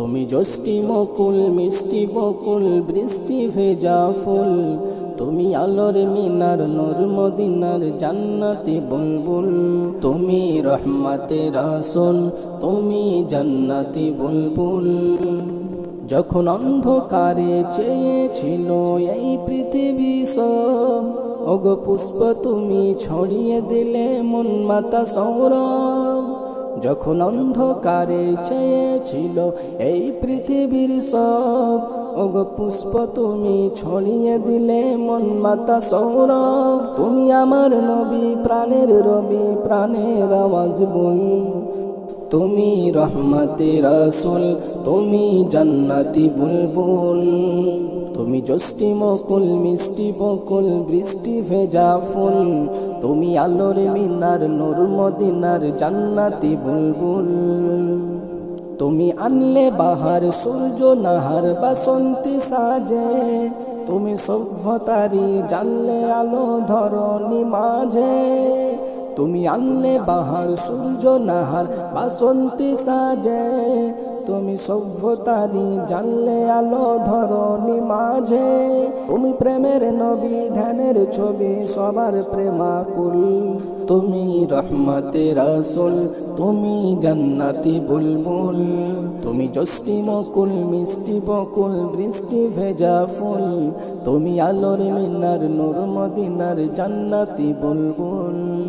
তুমি জষ্টি মকুল মিষ্টি বকুল, বৃষ্টি ভেজা ফুল। তুমি আলোর মিনার, নূর মদিনার জান্নাতি বুলবুল। তুমি রহমাতে রাসুল, তুমি জান্নাতি বুলবুল। যখন অন্ধকারে চেয়েছিল এই পৃথিবী সব অগ পুষ্প তুমি ছড়িয়ে দিলে মন মাতা সৌরভ। যখন অন্ধকারে চেয়েছিল এই পৃথিবীর সব, ওগ পুষ্প তুমি ছড়িয়ে দিলে মন মাতা সৌরভ। তুমি আমার নবী, প্রাণের রবি, প্রাণের আওয়াজ বল। তুমি রহমতে রাসুল, তুমি জান্নাতি বুলবুল। তুমি জষ্টি মকুল মিষ্টি বকুল, বৃষ্টি ভেজা ফুল। তুমি আলোর মিনার, নূর মদিনার জান্নাতি বুলবুল। তুমি আনলে বাহার, সূর্য নাহার, বাসন্তী সাজে। তুমি সভ্যতারি জানলে আলো ধরনি মাঝে। তুমি আনলে বাহার, সূর্য নাহার, বাসন্তী সাজে। তুমি সভ্যতারি জানলে আলো ধরনি মাঝে। তুমি প্রেমের নবী, ধ্যানের ছবি, সবার প্রেমাকুল। তুমি রহমতে রাসুল, তুমি জান্নাতি বুলবুল। তুমি জষ্টি মকুল মিষ্টি বকুল, বৃষ্টি ভেজা ফুল। তুমি আলোর মিনার, নূর মদিনার জান্নাতি বুলবুল।